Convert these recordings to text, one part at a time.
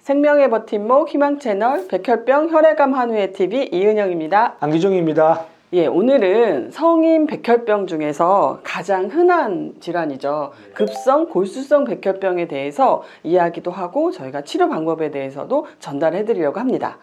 생명의 버팀목 희망 채널 백혈병 혈액암 한우의 TV 이은영입니다. 안기종입니다. 예, 오늘은 성인 백혈병 중에서 가장 흔한 질환이죠. 급성 골수성 백혈병에 대해서 이야기도 하고 저희가 치료 방법에 대해서도 전달해 드리려고 합니다.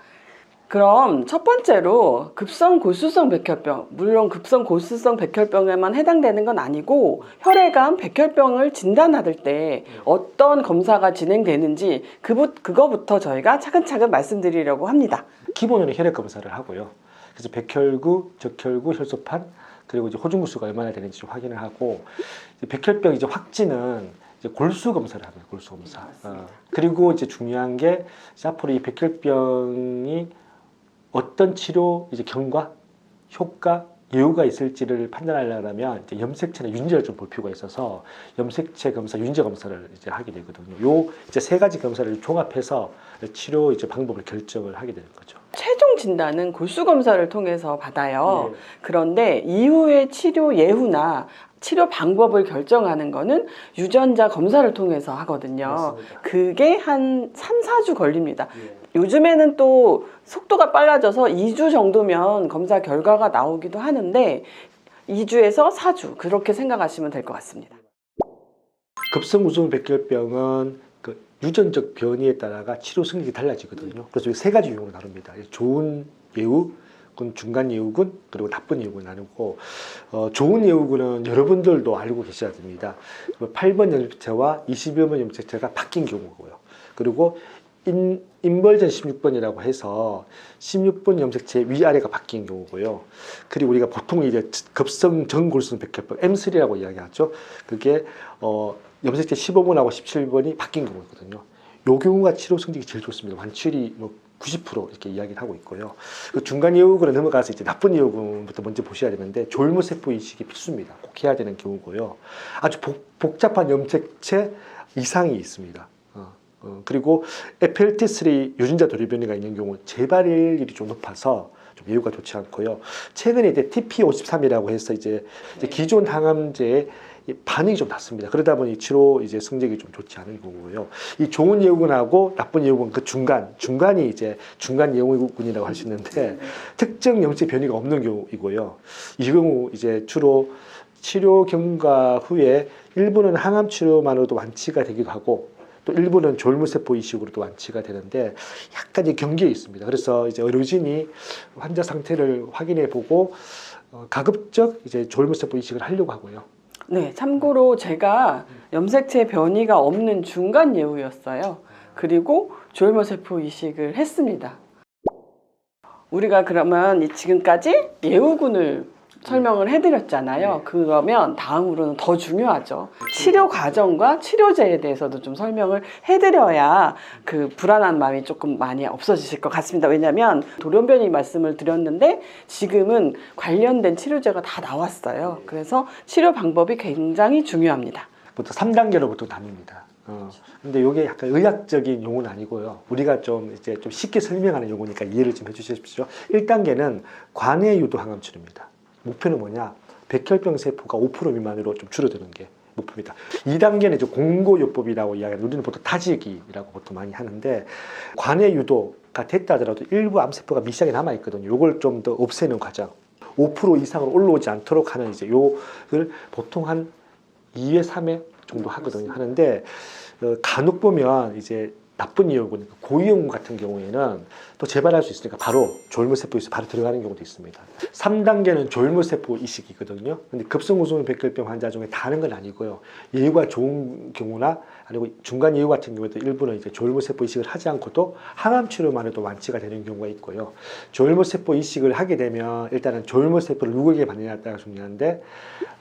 그럼 첫 번째로 급성 골수성 백혈병, 물론 급성 골수성 백혈병에만 해당되는 건 아니고 혈액암 백혈병을 진단받을 때 어떤 검사가 진행되는지 그부, 그거부터 저희가 차근차근 말씀드리려고 합니다. 기본으로 혈액 검사를 하고요. 그래서 백혈구, 적혈구, 혈소판 그리고 이제 호중구수가 얼마나 되는지 좀 확인을 하고 이제 백혈병 이제 확진은 이제 골수 검사를 합니다. 골수 검사. 어, 그리고 이제 중요한 게 이제 앞으로 이 백혈병이 어떤 치료 이제 경과, 효과, 예후가 있을지를 판단하려면 이제 염색체나 윤제를 좀 볼 필요가 있어서 염색체 검사, 윤제 검사를 이제 하게 되거든요. 요 이제 세 가지 검사를 종합해서 치료 이제 방법을 결정을 하게 되는 거죠. 최종 진단은 골수 검사를 통해서 받아요. 예. 그런데 이후의 치료 예후나 치료 방법을 결정하는 거는 유전자 검사를 통해서 하거든요. 맞습니다. 그게 한 3, 4주 걸립니다. 예. 요즘에는 또 속도가 빨라져서 2주 정도면 검사 결과가 나오기도 하는데 2주에서 4주 그렇게 생각하시면 될 것 같습니다. 급성 우성 백혈병은 그 유전적 변이에 따라가 치료 승률이 달라지거든요. 그래서 이세 가지 유형으로 나눕니다. 좋은 예후군, 중간 예후군, 그리고 나쁜 예후군 나누고 어, 좋은 예후군은 여러분들도 알고 계셔야 됩니다. 8번 염색체와 21번 염색체가 바뀐 경우고요. 그리고 인, 인벌전 16번이라고 해서 16번 염색체 위아래가 바뀐 경우고요. 그리고 우리가 보통 이제 급성 전골수성 백혈병 M3라고 이야기하죠. 그게 어, 염색체 15번하고 17번이 바뀐 경우거든요. 요 경우가 치료 성적이 제일 좋습니다. 완치율이 뭐 90% 이렇게 이야기를 하고 있고요. 그 중간 예후군을 넘어가서 이제 나쁜 예후군부터 먼저 보셔야 되는데 졸모세포 이식이 필수입니다. 꼭 해야 되는 경우고요. 아주 복, 복잡한 염색체 이상이 있습니다. 어, 어, 그리고 FLT3 유전자 돌연변이가 있는 경우 재발일이 좀 높아서 좀 예후가 좋지 않고요. 최근에 이제 TP53이라고 해서 이제, 이제 기존 항암제의 이 반응이 좀 낮습니다. 그러다 보니 치료 이제 성적이 좀 좋지 않은 거고요. 이 좋은 예후군하고 나쁜 예후군 그 중간 중간이 이제 중간 예후군이라고 할 수 있는데 특정 염색 변이가 없는 경우이고요. 이 경우 이제 주로 치료 경과 후에 일부는 항암 치료만으로도 완치가 되기도 하고 또 일부는 졸무세포 이식으로 도 완치가 되는데 약간 이제 경계에 있습니다. 그래서 이제 의료진이 환자 상태를 확인해 보고 어, 가급적 이제 졸무세포 이식을 하려고 하고요. 네, 참고로 제가 염색체 변이가 없는 중간 예후였어요. 그리고 조혈모세포 이식을 했습니다. 우리가 그러면 이 지금까지 예후군을 설명을 해드렸잖아요. 네. 그러면 다음으로는 더 중요하죠. 치료 과정과 치료제에 대해서도 좀 설명을 해드려야 그 불안한 마음이 조금 많이 없어지실 것 같습니다. 왜냐하면 돌연변이 말씀을 드렸는데 지금은 관련된 치료제가 다 나왔어요. 그래서 치료 방법이 굉장히 중요합니다. 보통 3단계로 보통 나뉩니다. 어, 근데 이게 약간 의학적인 용어는 아니고요. 우리가 좀 이제 좀 쉽게 설명하는 용어니까 이해를 좀 해주십시오. 1단계는 관해 유도 항암 치료입니다. 목표는 뭐냐? 백혈병 세포가 5% 미만으로 좀 줄어드는 게 목표입니다. 2단계는 이제 공고요법이라고 이야기하는 우리는 보통 타지기라고 보통 많이 하는데 관해 유도가 됐다 하더라도 일부 암세포가 미시하게 남아 있거든요. 요걸 좀 더 없애는 과정. 5% 이상으로 올라오지 않도록 하는 이제 요를 보통 한 2회, 3회 정도 하거든요. 하는데 어, 간혹 보면 이제 나쁜 이유군 고위험 같은 경우에는 또 재발할 수 있으니까 바로 조혈모세포에서 바로 들어가는 경우도 있습니다. 3단계는 조혈모세포 이식이거든요. 근데 급성우성 백혈병 환자 중에 다 하는 건 아니고요. 예후가 좋은 경우나 아니고 중간 예후 같은 경우에도 일부는 이제 조혈모세포 이식을 하지 않고도 항암 치료만 해도 완치가 되는 경우가 있고요. 조혈모세포 이식을 하게 되면 일단은 조혈모세포를 누구에게 받느냐에 따라 중요한데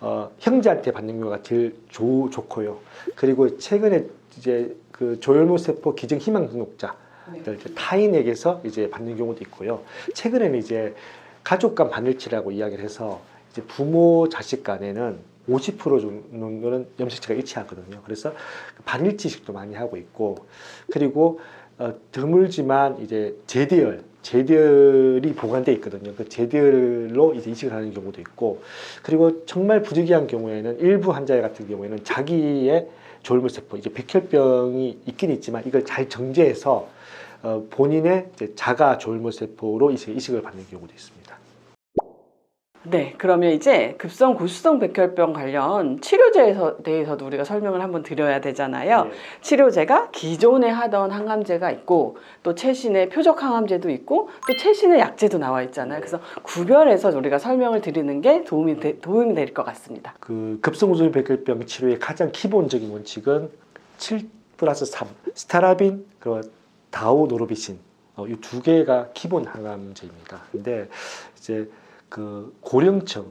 어, 형제한테 받는 경우가 제일 좋, 좋고요. 그리고 최근에 이제 그 조혈모세포 기증 희망 등록자 이제 타인에게서 이제 받는 경우도 있고요. 최근에는 이제 가족 간 반일치라고 이야기를 해서 이제 부모 자식 간에는 50% 정도는 염색체가 일치하거든요. 그래서 반일치식도 많이 하고 있고 그리고 어, 드물지만 이제 제대열 제들이 보관돼 있거든요. 그 제들로 이제 이식을 하는 경우도 있고, 그리고 정말 부득이한 경우에는 일부 환자 같은 경우에는 자기의 조혈물세포, 이제 백혈병이 있긴 있지만 이걸 잘 정제해서 어, 본인의 자가 조혈물세포로 이식, 이식을 받는 경우도 있습니다. 네, 그러면 이제 급성 고수성 백혈병 관련 치료제에 대해서도 우리가 설명을 한번 드려야 되잖아요. 치료제가 기존에 하던 항암제가 있고 또 최신의 표적 항암제도 있고 또 최신의 약제도 나와 있잖아요. 그래서 구별해서 우리가 설명을 드리는 게 도움이 되, 도움이 될 것 같습니다. 그 급성우수인 백혈병 치료의 가장 기본적인 원칙은 7 플러스 3 스타라빈 그리고 다오노르비신 어, 이 두 개가 기본 항암제입니다. 근데 이제 그 고령층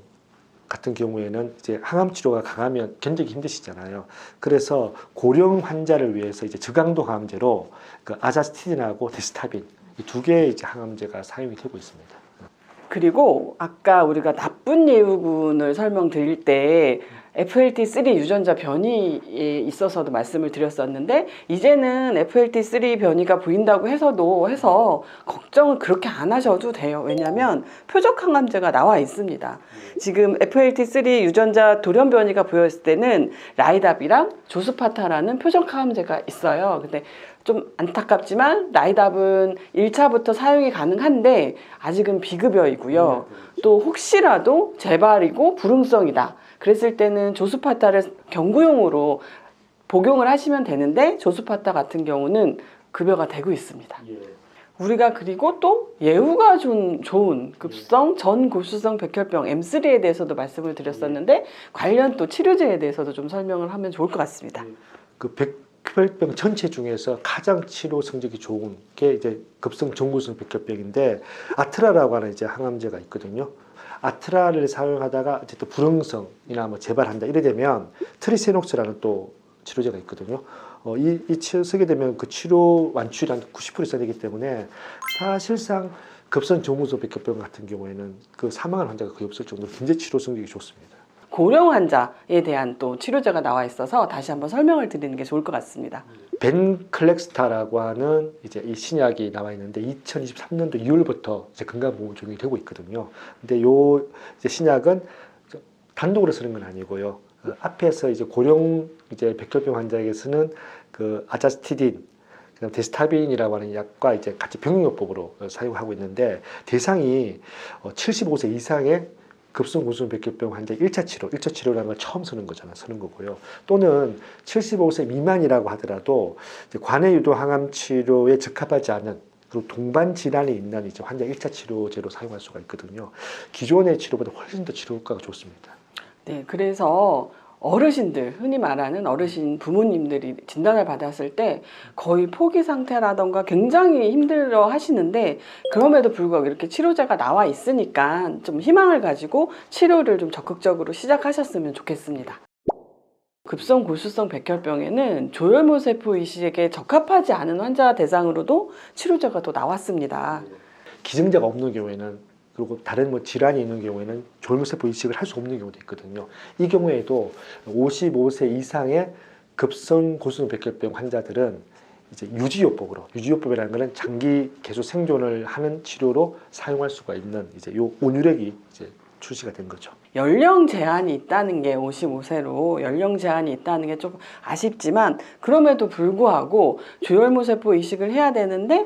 같은 경우에는 이제 항암 치료가 강하면 견디기 힘드시잖아요. 그래서 고령 환자를 위해서 이제 저강도 항암제로 그 아자스티딘하고 데스타빈 이 두 개의 이제 항암제가 사용이 되고 있습니다. 그리고 아까 우리가 나쁜 예후군을 설명드릴 때 FLT3 유전자 변이에 있어서도 말씀을 드렸었는데 이제는 FLT3 변이가 보인다고 해서도 해서 걱정을 그렇게 안 하셔도 돼요. 왜냐하면 표적 항암제가 나와 있습니다. 지금 FLT3 유전자 돌연 변이가 보였을 때는 라이답이랑 조스파타라는 표적 항암제가 있어요. 근데 좀 안타깝지만 라이답은 1차부터 사용이 가능한데 아직은 비급여이고요. 또 혹시라도 재발이고 불응성이다. 그랬을 때는 조스파타를 경구용으로 복용을 하시면 되는데 조스파타 같은 경우는 급여가 되고 있습니다. 우리가 그리고 또 예후가 좀 좋은 급성 전고수성 백혈병 M3에 대해서도 말씀을 드렸었는데 관련 또 치료제에 대해서도 좀 설명을 하면 좋을 것 같습니다. 그 백혈병 전체 중에서 가장 치료 성적이 좋은 게 이제 급성 전구성 백혈병인데 아트라라고 하는 이제 항암제가 있거든요. 아트라를 사용하다가 어쨌든 불응성이나 뭐 재발한다 이래 되면 트리세녹스라는 또 치료제가 있거든요. 어, 이, 이 치료 쓰게 되면 그 치료 완치율이 한90% 이상 되기 때문에 사실상 급성 전구성 백혈병 같은 경우에는 그 사망한 환자가 거의 없을 정도로 굉장히 치료 성적이 좋습니다. 고령 환자에 대한 또 치료제가 나와 있어서 다시 한번 설명을 드리는 게 좋을 것 같습니다. 벤클렉스타라고 하는 이제 이 신약이 나와 있는데 2023년도 2월부터 이제 건강보험 적용이 되고 있거든요. 근데 요 이제 신약은 단독으로 쓰는 건 아니고요. 어, 앞에서 이제 고령 이제 백혈병 환자에게서는 그 아자스티딘 그다음 데스타빈이라고 하는 약과 이제 같이 병용요법으로 어, 사용하고 있는데 대상이 어, 75세 이상의 급성 고수성 백혈병 환자 1차 치료, 1차 치료라는 걸 처음 쓰는 거잖아요. 쓰는 거고요. 또는 75세 미만이라고 하더라도 관해 유도 항암 치료에 적합하지 않은 그리고 동반 질환이 있는 이제 환자 1차 치료제로 사용할 수가 있거든요. 기존의 치료보다 훨씬 더 치료 효과가 좋습니다. 네, 그래서 어르신들, 흔히 말하는 어르신 부모님들이 진단을 받았을 때 거의 포기 상태라던가 굉장히 힘들어 하시는데 그럼에도 불구하고 이렇게 치료제가 나와 있으니까 좀 희망을 가지고 치료를 좀 적극적으로 시작하셨으면 좋겠습니다. 급성 고수성 백혈병에는 조혈모 세포 이식에 적합하지 않은 환자 대상으로도 치료제가 또 나왔습니다. 기증자가 없는 경우에는 그리고 다른 뭐 질환이 있는 경우에는 조혈세포 이식을 할 수 없는 경우도 있거든요. 이 경우에도 55세 이상의 급성 고수성 백혈병 환자들은 이제 유지요법으로 유지요법이라는 것은 장기 계속 생존을 하는 치료로 사용할 수가 있는 이제 요 온유력이 이제 출시가 된 거죠. 연령 제한이 있다는 게 55세로 연령 제한이 있다는 게 조금 아쉽지만 그럼에도 불구하고 조혈모세포 이식을 해야 되는데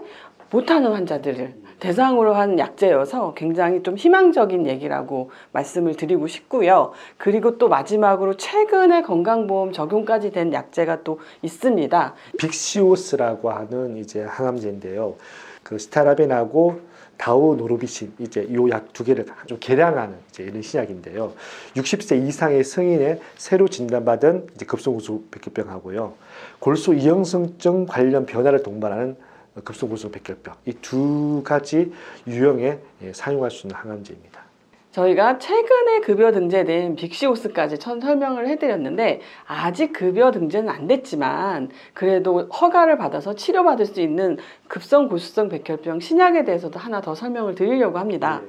못하는 환자들을 대상으로 한 약제여서 굉장히 좀 희망적인 얘기라고 말씀을 드리고 싶고요. 그리고 또 마지막으로 최근에 건강보험 적용까지 된 약제가 또 있습니다. 빅시오스라고 하는 이제 항암제인데요. 그 스타라벤하고 다오노르비신 이제 요약두 개를 좀 개량하는 이제 이런 신약인데요. 60세 이상의 성인의 새로 진단받은 이제 급성구수 백혈병하고요. 골수 이형성증 관련 변화를 동반하는 급성구수 백혈병 이 두 가지 유형에 예, 사용할 수 있는 항암제입니다. 저희가 최근에 급여 등재된 빅시오스까지 천 설명을 해드렸는데 아직 급여 등재는 안 됐지만 그래도 허가를 받아서 치료받을 수 있는 급성 고수성 백혈병 신약에 대해서도 하나 더 설명을 드리려고 합니다.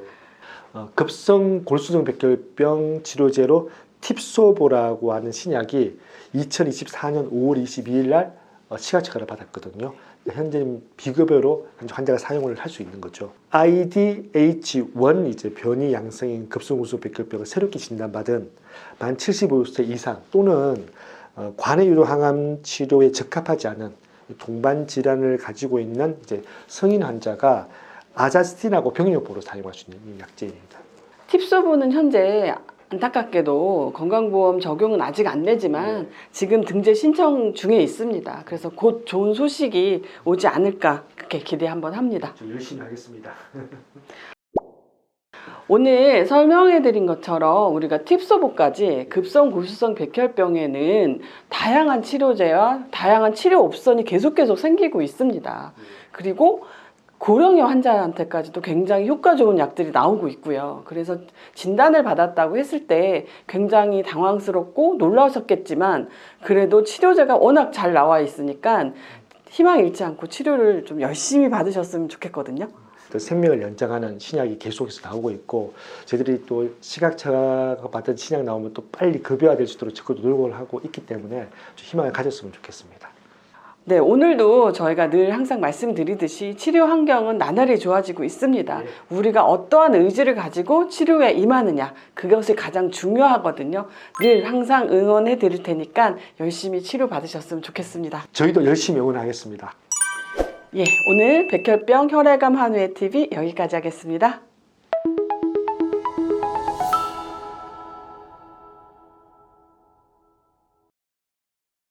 어, 급성 골수성 백혈병 치료제로 팁소보라고 하는 신약이 2024년 5월 22일 날 어, 시각처가를 받았거든요. 현재는 비급여로 환자가 사용을 할 수 있는 거죠. IDH1 이제 변이 양성인 급성우수 백혈병을 새롭게 진단받은 만 75세 이상 또는 어, 관해 유도 항암 치료에 적합하지 않은 동반 질환을 가지고 있는 이제 성인 환자가 아자스틴하고 병역보로 사용할 수 있는 이 약제입니다. 팁소부는 현재 안타깝게도 건강보험 적용은 아직 안 되지만 지금 등재 신청 중에 있습니다. 그래서 곧 좋은 소식이 오지 않을까 그렇게 기대 한번 합니다. 좀 열심히 하겠습니다. 오늘 설명해 드린 것처럼 우리가 팁소보까지 급성 골수성 백혈병에는 다양한 치료제와 다양한 치료 옵션이 계속 계속 생기고 있습니다. 그리고 고령의 환자한테까지도 굉장히 효과 좋은 약들이 나오고 있고요. 그래서 진단을 받았다고 했을 때 굉장히 당황스럽고 놀라셨겠지만 그래도 치료제가 워낙 잘 나와 있으니까 희망 잃지 않고 치료를 좀 열심히 받으셨으면 좋겠거든요. 또 생명을 연장하는 신약이 계속해서 나오고 있고 저희들이 또 시각차가 받은 신약 나오면 또 빨리 급여화될 수 있도록 적극 노력을 하고 있기 때문에 좀 희망을 가졌으면 좋겠습니다. 네, 오늘도 저희가 늘 항상 말씀드리듯이 치료 환경은 나날이 좋아지고 있습니다. 우리가 어떠한 의지를 가지고 치료에 임하느냐, 그것이 가장 중요하거든요. 늘 항상 응원해 드릴 테니까 열심히 치료 받으셨으면 좋겠습니다. 저희도 열심히 응원하겠습니다. 예, 오늘 백혈병 혈액암 한우의 TV 여기까지 하겠습니다.